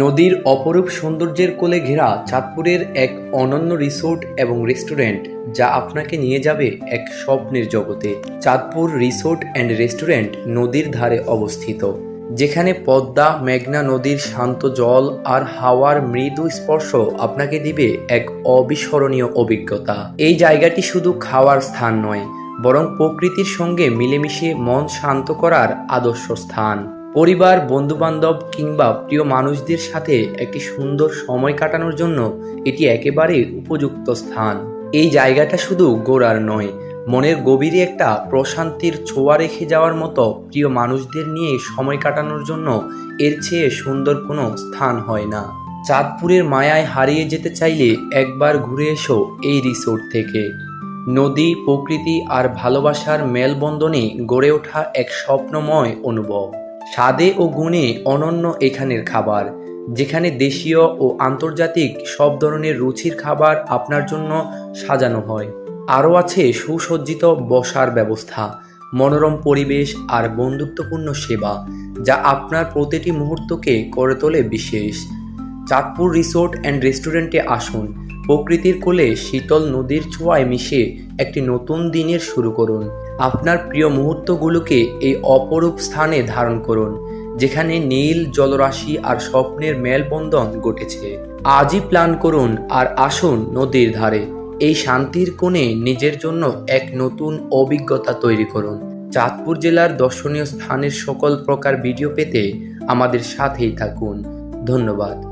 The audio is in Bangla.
নদীর অপরূপ সৌন্দর্যের কোলে ঘেরা চাঁদপুরের এক অনন্য রিসোর্ট এবং রেস্টুরেন্ট যা আপনাকে নিয়ে যাবে এক স্বপ্নের জগতে। চাঁদপুর রিসোর্ট অ্যান্ড রেস্টুরেন্ট নদীর ধারে অবস্থিত, যেখানে পদ্মা, মেঘনা নদীর শান্ত জল আর হাওয়ার মৃদু স্পর্শ আপনাকে দিবে এক অবিস্মরণীয় অভিজ্ঞতা। এই জায়গাটি শুধু খাওয়ার স্থান নয়, বরং প্রকৃতির সঙ্গে মিলেমিশে মন শান্ত করার আদর্শ স্থান। পরিবার, বন্ধুবান্ধব কিংবা প্রিয় মানুষদের সাথে একটি সুন্দর সময় কাটানোর জন্য এটি একেবারে উপযুক্ত স্থান। এই জায়গাটা শুধু গোড়ার নয়, মনের গভীরে একটা প্রশান্তির ছোঁয়া রেখে যাওয়ার মতো প্রিয় মানুষদের নিয়ে সময় কাটানোর জন্য এর চেয়ে সুন্দর কোনো স্থান হয় না। চাঁদপুরের মায়ায় হারিয়ে যেতে চাইলে একবার ঘুরে এসো এই রিসোর্ট থেকে। নদী, প্রকৃতি আর ভালোবাসার মেলবন্ধনে গড়ে ওঠা এক স্বপ্নময় অনুভব। স্বাদে ও গুণে অনন্য এখানের খাবার, যেখানে দেশীয় ও আন্তর্জাতিক সব ধরনের রুচির খাবার আপনার জন্য সাজানো হয়। আরও আছে সুসজ্জিত বসার ব্যবস্থা, মনোরম পরিবেশ আর বন্ধুত্বপূর্ণ সেবা, যা আপনার প্রতিটি মুহূর্তকে করে তোলে বিশেষ। চাঁদপুর রিসোর্ট অ্যান্ড রেস্টুরেন্টে আসুন। প্রকৃতির কোলে শীতল নদীর ছোঁয়ায় মিশে একটি নতুন দিনের শুরু করুন। আপনার প্রিয় মুহূর্তগুলোকে এই অপরূপ স্থানে ধারণ করুন, যেখানে নীল জলরাশি আর স্বপ্নের মেলবন্ধন ঘটেছে। আজই প্ল্যান করুন আর আসুন নদীর ধারে। এই শান্তির কোণে নিজের জন্য এক নতুন অভিজ্ঞতা তৈরি করুন। চাঁদপুর জেলার দর্শনীয় স্থানের সকল প্রকার ভিডিও পেতে আমাদের সাথেই থাকুন। ধন্যবাদ।